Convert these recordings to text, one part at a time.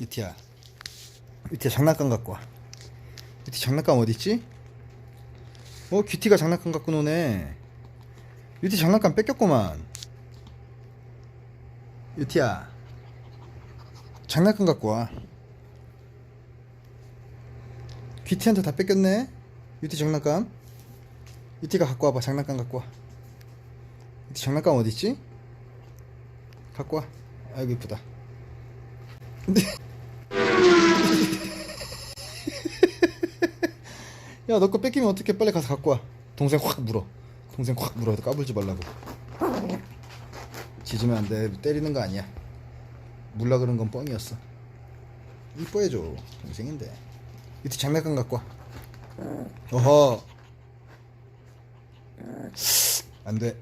유티야 유티야 장난감 갖고 와. 유티 장난감 어딨지? 어 큐티가 장난감 갖고 노네. 유티 장난감 뺏겼구만. 유티야 장난감 갖고 와. 큐티한테 다 뺏겼네? 유티 장난감? 유티가 갖고 와봐 장난감 갖고 와 장난감 어딨지? 갖고 와 아이고 이쁘다 야, 너 거 뺏기면 어떻게 빨리 가서 갖고 와. 동생 확 물어. 동생 확 물어. 까불지 말라고. 짖으면 안 돼. 때리는 거 아니야. 물라 그런 건 뻥이었어. 이뻐해줘. 동생인데. 이때 장난감 갖고 와. 어허. 안 돼.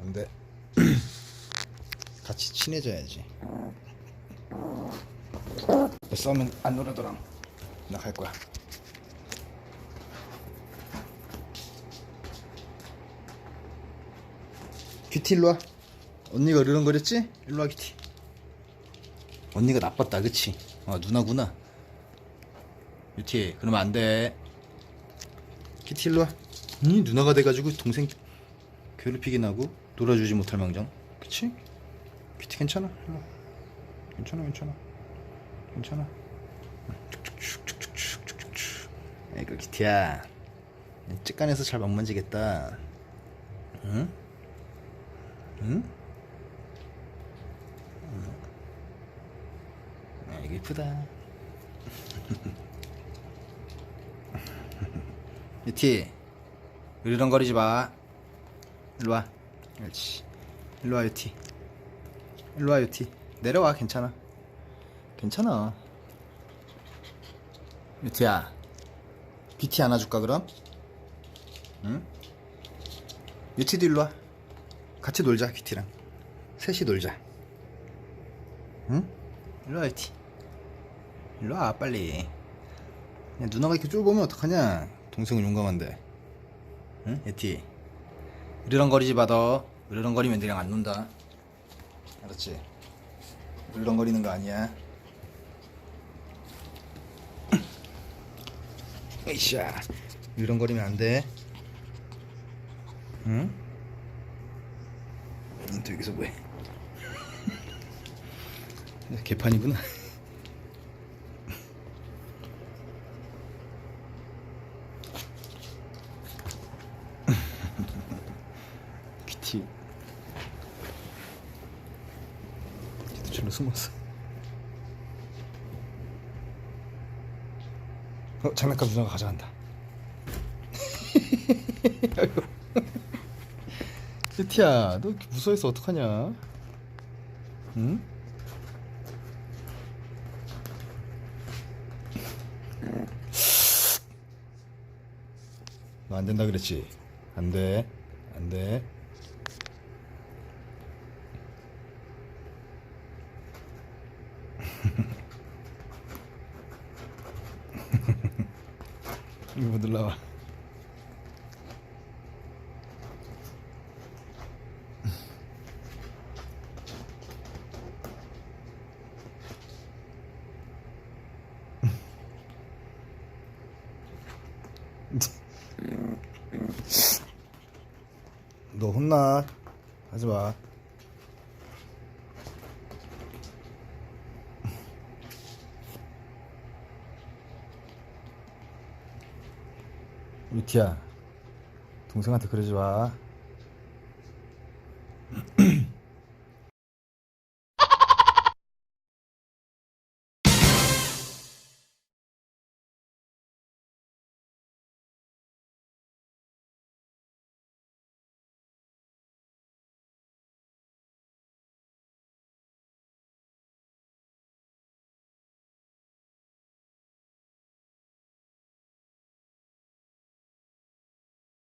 안 돼. 같이 친해져야지. 너 싸우면 안 놀아더라. 나갈 거야. 큐티 일로 와. 언니가 으르렁거렸지? 일로 와 큐티. 언니가 나빴다, 그치? 아 누나구나. 큐티, 그러면 안 돼. 큐티 일로 와. 니 누나가 돼가지고 동생 괴롭히긴 하고 놀아주지 못할 망정. 그치? 큐티 괜찮아. 일로 와. 괜찮아, 괜찮아. 괜찮아. 아이고 큐티야. 찌깐해서 잘 못 만지겠다. 응? 응? 아, 이거 이쁘다. 유티, 으르렁거리지 마. 일로 와. 그렇지. 일로 와, 유티. 일로 와, 유티. 내려와, 괜찮아. 괜찮아. 유티야, 뷰티 안아줄까, 그럼? 응? 유티도 일로 와. 같이 놀자 큐티랑 셋이 놀자 응? 일로와 큐티 일로와 빨리 야, 누나가 이렇게 쫄보면 어떡하냐 동생은 용감한데 응? 예티 으르렁거리지 마더 으르렁거리면 니랑 안 논다 알았지? 으르렁거리는 거 아니야 에이샤 으르렁거리면 안돼 응? 너 여기서 뭐해? 개판이구나. 큐티. 절로 숨었어. 어, 장난감 누나가 가져간다. 큐티야, 너 무서워서 어떡하냐? 응? 너 안 된다 그랬지? 안 돼. 안 돼. 이거 뭐 놀라와. 너 혼나. 하지 마. 유티야, 동생한테 그러지 마.